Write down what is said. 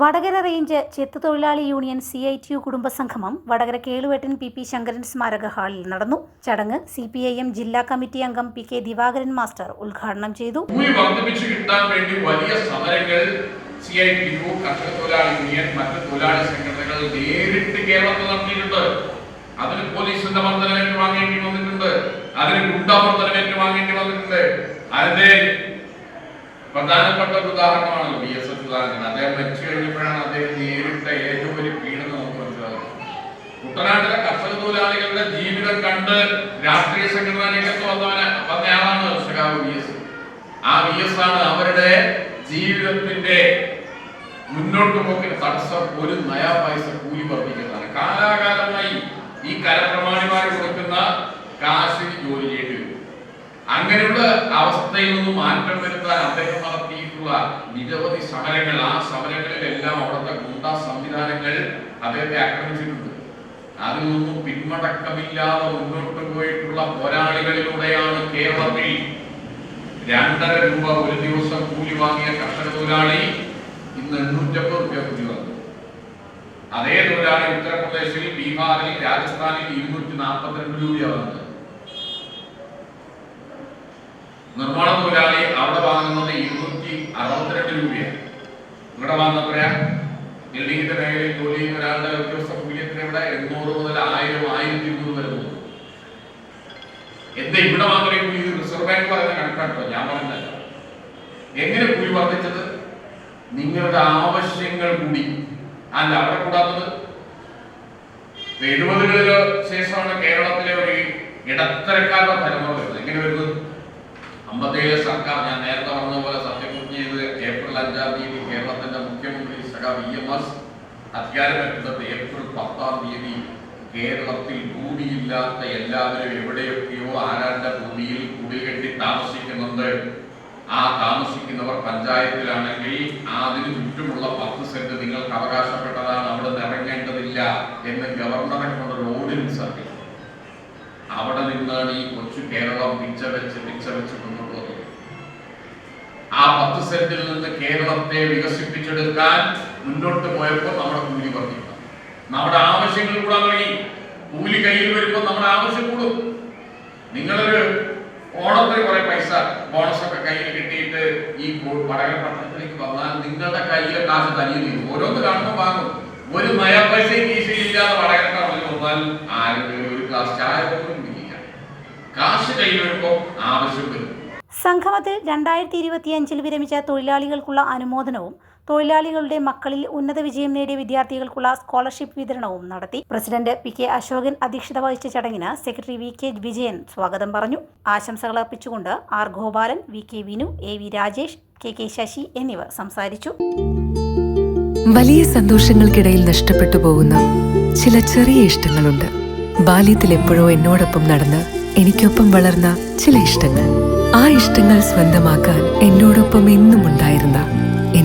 Vadakara range ചെത്ത് തൊഴിലാളി union C I T U കുടുംബസംഗമം Vadakara Keluettan P P Sankaran സ്മാരക ഹാളിൽ നടന്നു. ചടങ്ങ് സി പി ഐ എം ജില്ലാ കമ്മിറ്റി അംഗം പി കെ ദിവാകരൻ മാസ്റ്റർ ഉദ്ഘാടനം ചെയ്തു. കിട്ടാൻ വേണ്ടി വലിയ സമരങ്ങൾ കർഷക തൊഴിലാളി യൂണിയൻ മറ്റ് തൊഴിലാളി സംഘടനകൾ നേരിട്ട് അതിന് പോലീസിന്റെ അതിന് ഏറ്റുവാങ്ങേണ്ടി വന്നിട്ടുണ്ട്. അതിന്റെ പ്രധാനപ്പെട്ട ഒരു ഉദാഹരണമാണല്ലോ ബി എസ് സുധാകരൻ അദ്ദേഹം മരിച്ചു കഴിഞ്ഞപ്പോഴാണ് അദ്ദേഹം നേരിട്ട ഏറ്റവും വലിയ പീഡനം നമുക്ക് മനസ്സിലാകുന്നത്. കുട്ടനാട്ടിലെ കർഷക തൊഴിലാളികളുടെ ജീവിതം കണ്ട് രാഷ്ട്രീയ സംഘടനയിലേക്ക് വന്നവന് വന്നയാളാണ് സഖാവ് വി എസ്. ആ വി എസ് ആണ് അവരുടെ ജീവിതത്തിന്റെ മുന്നോട്ട് പോക്കിന് തടസ്സം ഒരു നയാ പൈസ കൂലി വർദ്ധിക്കുന്നതാണ്. കാലാകാലമായി ഈ കരപ്രമാണിമാർ കൊടുക്കുന്ന കാശിന് ജോലി ചെയ്യേണ്ടി വരും അങ്ങനെയുള്ള അവസ്ഥയിൽ നിന്ന് മാറ്റം വരുത്താൻ അദ്ദേഹം നടത്തിയിട്ടുള്ള നിരവധി സമരങ്ങൾ. ആ സമരങ്ങളിലെല്ലാം അവിടുത്തെ ഗുണ്ടാ സംവിധാനങ്ങൾ അദ്ദേഹത്തെ ആക്രമിച്ചിട്ടുണ്ട്. അതിൽ നിന്നും പിന്മടക്കമില്ലാതെ മുന്നോട്ട് പോയിട്ടുള്ള പോരാളികളിലൂടെയാണ് കേരളത്തിൽ രണ്ടര രൂപ ഒരു ദിവസം കൂലി വാങ്ങിയ കർഷക തൊഴിലാളി ഇന്ന് എണ്ണൂറ്റമ്പത് രൂപ കൂലി വന്നു അതേ തൊഴിലാളി ഉത്തർപ്രദേശിൽ ബീഹാറിൽ രാജസ്ഥാനിൽ ഇരുന്നൂറ്റി നാൽപ്പത്തിരണ്ട് രൂപയാണ്. നിർമ്മാണ തൊഴിലാളി അവിടെ വാങ്ങുന്നത് ഇരുന്നൂറ്റി അറുപത്തിരണ്ട് രൂപയാണ്. ഇവിടെ വാങ്ങുന്നത്രയാ ബിൽഡിങ്ങിന്റെ മേഖലയിൽ ജോലി ചെയ്യുന്ന ഒരാളുടെ ഒരു മൂല്യത്തിന് ഇവിടെ എണ്ണൂറ് മുതൽ ആയിരം ആയിരത്തി ഇരുന്നൂറ് വരെ പോകുന്നു എന്താ ഇവിടെ മാത്രമേ റിസർവ് ബാങ്ക് പറയുന്ന കണക്കാട്ടോ ഞാൻ പറഞ്ഞല്ല എങ്ങനെ കൂലി വർദ്ധിച്ചത്? നിങ്ങളുടെ ആവശ്യങ്ങൾ കൂടി. അല്ല അവിടെ കൂടാത്തത് എഴുപതുകളിലോ ശേഷമാണ് കേരളത്തിലെ ഒരു ഇടത്തരക്കാരുടെ തലമുറ വരുന്നത്. എങ്ങനെ വരുന്നത് അമ്പത്തേഴ് സർക്കാർ ഞാൻ നേരത്തെ പറഞ്ഞ പോലെ സത്യപ്രതിജ്ഞ ചെയ്ത് ഏപ്രിൽ അഞ്ചാം തീയതി കേരളത്തിന്റെ മുഖ്യമന്ത്രി സഖാ വി എം എസ് അധികാരമേറ്റത് ഏപ്രിൽ പത്താം തീയതി കേരളത്തിൽ ഭൂമിയില്ലാത്ത എല്ലാവരും എവിടെയൊക്കെയോ ആരാന്റെ ഭൂമിയിൽ കുടികെട്ടി താമസിക്കുന്നുണ്ട്. ആ താമസിക്കുന്നവർ പഞ്ചായത്തിലാണെങ്കിൽ അതിന് ചുറ്റുമുള്ള പത്ത് സെന്റ് നിങ്ങൾക്ക് അവകാശപ്പെട്ടതാണ്. അവിടെ നിന്ന് ഇറങ്ങേണ്ടതില്ല എന്ന് ഗവർണറെ കൊണ്ടൊരു ഓർഡിനൻസ് ഇറക്കി അവിടെ നിന്നാണ് ഈ കൊച്ചു കേരളം പിച്ച വെച്ച് പിച്ച വെച്ച് മുന്നോട്ട് ആ പത്ത് സെന്റിൽ നിന്ന് കേരളത്തെ വികസിപ്പിച്ചെടുക്കാൻ മുന്നോട്ട് പോയപ്പോൾ വർദ്ധിക്കണം നമ്മുടെ ആവശ്യങ്ങൾ കൂടാൻ തുടങ്ങി. കൂലി കയ്യിൽ വരുമ്പോൾ നമ്മുടെ ആവശ്യം കൂടും. നിങ്ങളൊരു ഓണത്തിന് കുറെ പൈസ ബോണസ് ഒക്കെ കയ്യിൽ കിട്ടിയിട്ട് ഈ വടകര പട്ടണത്തിലേക്ക് വന്നാൽ നിങ്ങളുടെ കയ്യിലെ കാശ് തനിയെ തീരും. ഓരോന്ന് കാണുമ്പോൾ വാങ്ങും. ഒരു നയ പൈസ കീശയിലില്ലാതെ വടകര പറഞ്ഞു വന്നാൽ ആരെങ്കിലും ഒരു ഗ്ലാസ് ചായ പോലും കാശ് കയ്യിൽ വരുമ്പോൾ ആവശ്യം വരും. സംഗമത്തിൽ രണ്ടായിരത്തി ഇരുപത്തിയഞ്ചിൽ വിരമിച്ച തൊഴിലാളികൾക്കുള്ള അനുമോദനവും തൊഴിലാളികളുടെ മക്കളിൽ ഉന്നത വിജയം നേടിയ വിദ്യാർത്ഥികൾക്കുള്ള സ്കോളർഷിപ്പ് വിതരണവും നടത്തി. പ്രസിഡന്റ് പി കെ അശോകൻ അധ്യക്ഷത വഹിച്ച ചടങ്ങിന് സെക്രട്ടറി വി കെ വിജയൻ സ്വാഗതം പറഞ്ഞു. ആശംസകൾ അർപ്പിച്ചുകൊണ്ട് R Gopalan V K Vinu A V Rajesh K K Sasi എന്നിവർ സംസാരിച്ചു. വലിയ സന്തോഷങ്ങൾക്കിടയിൽ നഷ്ടപ്പെട്ടു പോകുന്ന ചില ചെറിയ ഇഷ്ടങ്ങളുണ്ട്. ബാല്യത്തിൽ എപ്പോഴോ എന്നോടൊപ്പം നടന്ന് എനിക്കൊപ്പം വളർന്ന ചില ഇഷ്ടങ്ങൾ. ആ ഇഷ്ടങ്ങൾ സ്വന്തമാക്കാൻ എന്നോടൊപ്പം എന്നും ഉണ്ടായിരുന്ന